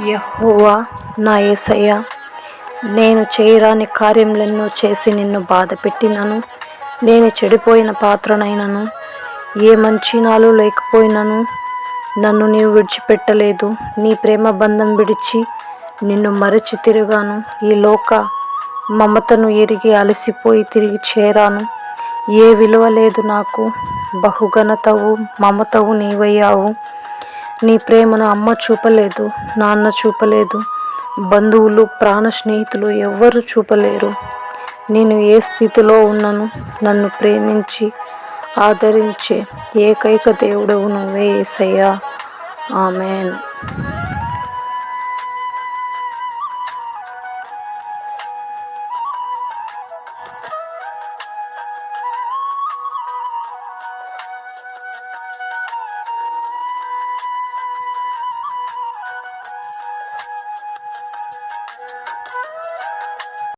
యహోవా నా యేసయ్య నేను చేయరాని కార్యములెన్నో చేసి నిన్ను బాధపెట్టినను నేను చెడిపోయిన పాత్రనైనను. ఏ మంచి నాలు లేకపోయినను. నన్ను నీవు విడిచిపెట్టలేదు. నీ ప్రేమ బంధం విడిచి నిన్ను మరచి తిరిగాను. ఈ లోక మమతను ఎరిగి అలసిపోయి తిరిగి చేరాను. ఏ విలువ లేదు నాకు. బహుఘనతవు మమతవు నీవయ్యావు. నీ ప్రేమను అమ్మ చూపలేదు నాన్న చూపలేదు బంధువులు ప్రాణ స్నేహితులు ఎవ్వరు చూపలేరు. నేను ఏ స్థితిలో ఉన్నను? నన్ను ప్రేమించి ఆదరించే ఏకైక దేవుడవు నువ్వే ఏసయ్యా. ఆమెన్.